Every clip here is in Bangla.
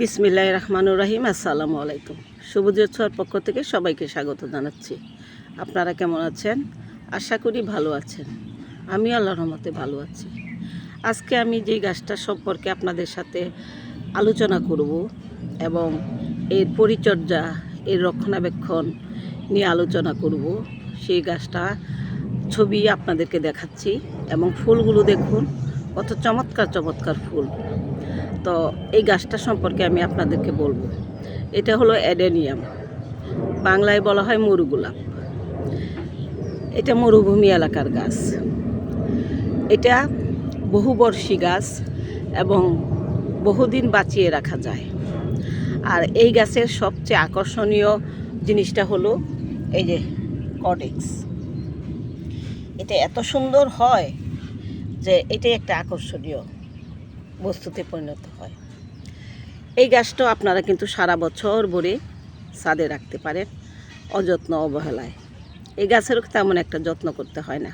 বিসমিল্লাহ রহমানুর রহিম, আসসালামু আলাইকুম। সবুজের ছোঁয়ার পক্ষ থেকে সবাইকে স্বাগত জানাচ্ছি। আপনারা কেমন আছেন? আশা করি ভালো আছেন। আমি আল্লাহর রহমতে ভালো আছি। আজকে আমি যে গাছটা সম্পর্কে আপনাদের সাথে আলোচনা করব এবং এর পরিচর্যা, এর রক্ষণাবেক্ষণ নিয়ে আলোচনা করব, সেই গাছটা ছবি আপনাদেরকে দেখাচ্ছি এবং ফুলগুলো দেখুন, কত চমৎকার চমৎকার ফুল। তো এই গাছটা সম্পর্কে আমি আপনাদেরকে বলব। এটা হলো অ্যাডেনিয়াম, বাংলায় বলা হয় মরু গোলাপ এটা মরুভূমি এলাকার গাছ। এটা বহুবর্ষী গাছ এবং বহুদিন বাঁচিয়ে রাখা যায়। আর এই গাছের সবচেয়ে আকর্ষণীয় জিনিসটা হলো এই যে কডেক্স এটা এত সুন্দর হয় যে এটাই একটা আকর্ষণীয়। বস্তুতে পরিণত হয়। এই গাছটাও আপনারা কিন্তু সারা বছর ভরে ছাদে রাখতে পারেন অযত্ন অবহেলায়। এই গাছেরও তেমন একটা যত্ন করতে হয় না।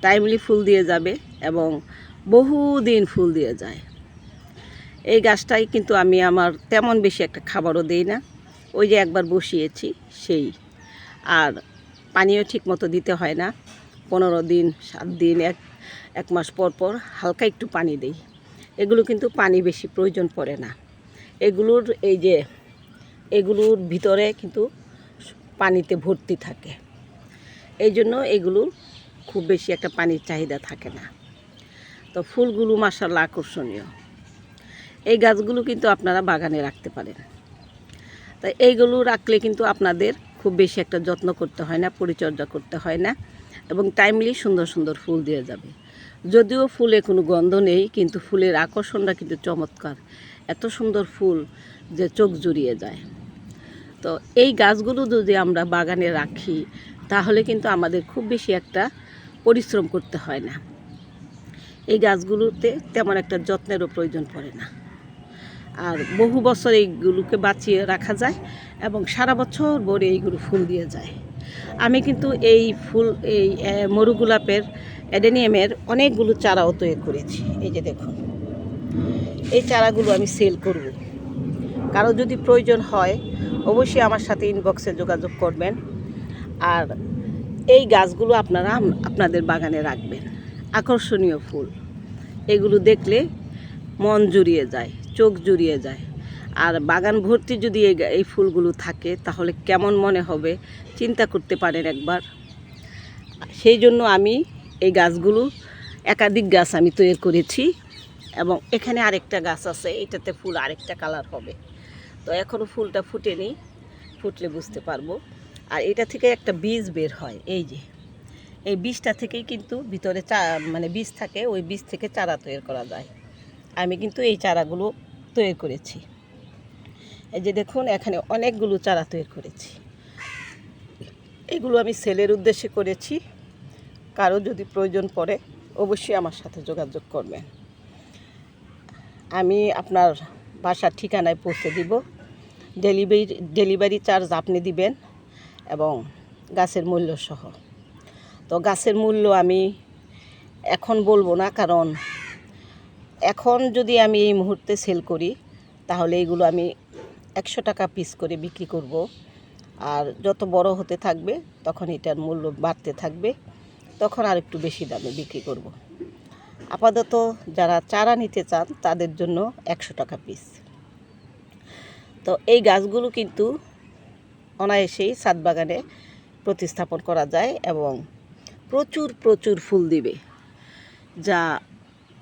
টাইমলি ফুল দিয়ে যাবে এবং বহুদিন ফুল দিয়ে যায়। এই গাছটাই কিন্তু আমি আমার তেমন বেশি একটা খাবারও দিই না। ওই যে একবার বসিয়েছি, সেই। আর পানিও ঠিক মতো দিতে হয় না। পনেরো দিন, সাত দিন, এক এক মাস পর পর হালকা একটু পানি দিই। এগুলো কিন্তু পানি বেশি প্রয়োজন পড়ে না। এগুলোর এই যে, এগুলোর ভিতরে কিন্তু পানিতে ভর্তি থাকে। এই জন্য এগুলো খুব বেশি একটা পানির চাহিদা থাকে না। তো ফুলগুলো মাসাল্লাহ আকর্ষণীয়। এই গাছগুলো কিন্তু আপনারা বাগানে রাখতে পারেন। তাই এইগুলো রাখলে কিন্তু আপনাদের খুব বেশি একটা যত্ন করতে হয় না, পরিচর্যা করতে হয় না এবং টাইমলি সুন্দর সুন্দর ফুল দিয়ে যাবে। যদিও ফুলে কোনো গন্ধ নেই, কিন্তু ফুলের আকর্ষণটা কিন্তু চমৎকার। এত সুন্দর ফুল যে চোখ জুড়িয়ে যায়। তো এই গাছগুলো যদি আমরা বাগানে রাখি, তাহলে কিন্তু আমাদের খুব বেশি একটা পরিশ্রম করতে হয় না। এই গাছগুলোতে তেমন একটা যত্নেরও প্রয়োজন পড়ে না। আর বহু বছর এইগুলোকে বাঁচিয়ে রাখা যায় এবং সারা বছর ভরে এইগুলো ফুল দিয়ে যায়। আমি কিন্তু এই ফুল, এই মরু গোলাপের, অ্যাডেনিয়ামের অনেকগুলো চারাও তৈরি করেছি। এই যে দেখুন, এই চারাগুলো আমি সেল করব। কারও যদি প্রয়োজন হয়, অবশ্যই আমার সাথে ইনবক্সে যোগাযোগ করবেন। আর এই গাছগুলো আপনারা আপনাদের বাগানে রাখবেন। আকর্ষণীয় ফুল। এগুলো দেখলে মন জুড়িয়ে যায়, চোখ জুড়িয়ে যায়। আর বাগান ভর্তি যদি এই ফুলগুলো থাকে, তাহলে কেমন মনে হবে? চিন্তা করতে পারেন একবার। সেই জন্য আমি এই গাছগুলো একাধিক গাছ আমি তৈরি করেছি এবং এখানে আরেকটা গাছ আছে, এটাতে ফুল আরেকটা কালার হবে। তো এখনও ফুলটা ফুটেনি, ফুটলে বুঝতে পারব। আর এটা থেকে একটা বীজ বের হয়, এই যে। এই বীজটা থেকেই কিন্তু ভিতরে চা মানে বীজ থাকে, ওই বীজ থেকে চারা তৈরি করা যায়। আমি কিন্তু এই চারাগুলো তৈরি করেছি। এই যে দেখুন, এখানে অনেকগুলো চারা তৈরি করেছি। এগুলো আমি সেলের উদ্দেশ্যে করেছি। কারও যদি প্রয়োজন পড়ে, অবশ্যই আমার সাথে যোগাযোগ করবেন। আমি আপনার বাসার ঠিকানায় পৌঁছে দিব। ডেলিভারি ডেলিভারি চার্জ আপনি দিবেন এবং গাছের মূল্য সহ। তো গাছের মূল্য আমি এখন বলব না, কারণ এখন যদি আমি এই মুহূর্তে সেল করি, তাহলে এইগুলো আমি একশো টাকা পিস করে বিক্রি করব। আর যত বড় হতে থাকবে, তখন এটার মূল্য বাড়তে থাকবে। তখন আর একটু বেশি দামে বিক্রি করব। আপাতত যারা চারা নিতে চান, তাদের জন্য একশো টাকা পিস তো এই গাছগুলো কিন্তু অনায়াসেই ছাদ বাগানে প্রতিস্থাপন করা যায় এবং প্রচুর প্রচুর ফুল দিবে, যা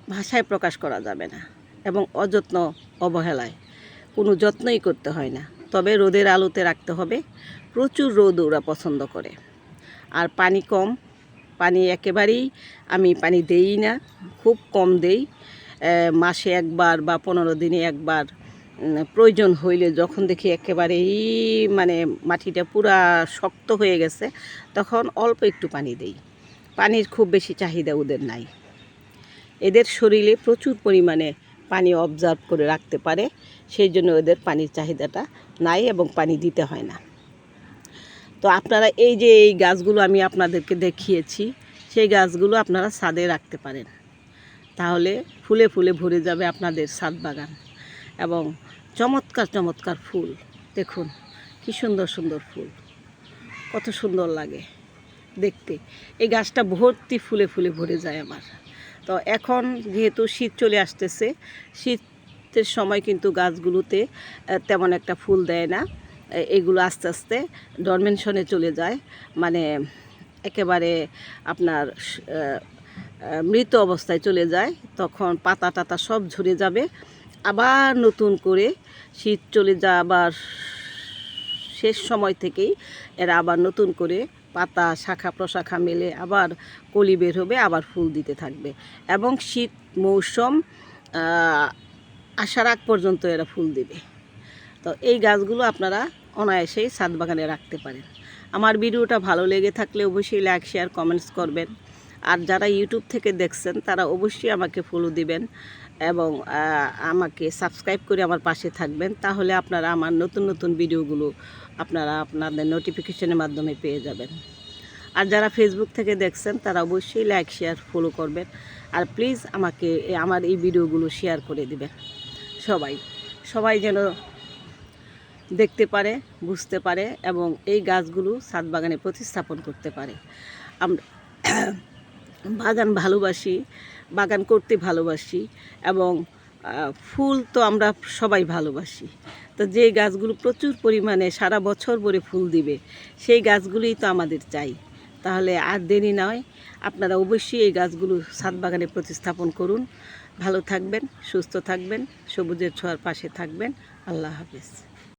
ভাষায় প্রকাশ করা যাবে না এবং অযত্ন অবহেলায়। কোনো যত্নই করতে হয় না। তবে রোদের আলোতে রাখতে হবে। প্রচুর রোদ ওরা পছন্দ করে। আর পানি কম। পানি একেবারেই আমি পানি দেই না। খুব কম দেই। মাসে একবার বা পনেরো দিনে একবার প্রয়োজন হইলে যখন দেখি একেবারেই মানে মাটিটা পুরা শক্ত হয়ে গেছে, তখন অল্প একটু পানি দেই। পানির খুব বেশি চাহিদা ওদের নাই। এদের শরীরে প্রচুর পরিমাণে পানি অবজার্ভ করে রাখতে পারে, সেই জন্য ওদের পানির চাহিদাটা নাই এবং পানি দিতে হয় না। তো আপনারা এই যে এই গাছগুলো আমি আপনাদেরকে দেখিয়েছি, সেই গাছগুলো আপনারা ছাদে রাখতে পারেন। তাহলে ফুলে ফুলে ভরে যাবে আপনাদের ছাদ বাগান এবং চমৎকার চমৎকার ফুল। দেখুন, কি সুন্দর সুন্দর ফুল। কত সুন্দর লাগে দেখতে। এই গাছটা ভর্তি ফুলে ফুলে ভরে যায় আমার। তো এখন যেহেতু শীত চলে আসতেছে, শীতের সময় কিন্তু গাছগুলোতে তেমন একটা ফুল দেয় না। এগুলো আস্তে আস্তে ডরমেনশনে চলে যায়। মানে একেবারে আপনার মৃত অবস্থায় চলে যায়। তখন পাতা টাতা সব ঝরে যাবে। আবার নতুন করে শীত চলে যা আবার শেষ সময় থেকেই এরা আবার নতুন করে পাতা, শাখা প্রশাখা মেলে আবার কলি বের হবে, আবার ফুল দিতে থাকবে। এবং শীত মৌসুম আসার আগ পর্যন্ত এরা ফুল দেবে। তো এই গাছগুলো আপনারা অনায়াসেই ছাদ বাগানে রাখতে পারেন। আমার ভিডিওটা ভালো লেগে থাকলে অবশ্যই লাইক শেয়ার কমেন্টস করবেন। আর যারা ইউটিউব থেকে দেখছেন, তারা অবশ্যই আমাকে ফলো দিবেন এবং আমাকে সাবস্ক্রাইব করে আমার পাশে থাকবেন। তাহলে আপনারা আমার নতুন নতুন ভিডিওগুলো আপনারা আপনাদের নোটিফিকেশনের মাধ্যমে পেয়ে যাবেন। আর যারা ফেসবুক থেকে দেখছেন, তারা অবশ্যই লাইক শেয়ার ফলো করবেন। আর প্লিজ আমাকে আমার এই ভিডিওগুলো শেয়ার করে দিবেন। সবাই সবাই যেন দেখতে পারে, বুঝতে পারে এবং এই গাছগুলো ছাদ বাগানে প্রতিস্থাপন করতে পারে। আমরা বাগান ভালোবাসি, বাগান করতে ভালোবাসি এবং ফুল তো আমরা সবাই ভালোবাসি। তো যে গাছগুলো প্রচুর পরিমাণে সারা বছর ভরে ফুল দিবে, সেই গাছগুলোই তো আমাদের চাই। তাহলে আর দেরি নয়, আপনারা অবশ্যই এই গাছগুলো ছাদ বাগানে প্রতিস্থাপন করুন। ভালো থাকবেন, সুস্থ থাকবেন, সবুজের ছোঁয়ার পাশে থাকবেন। আল্লাহ হাফেজ।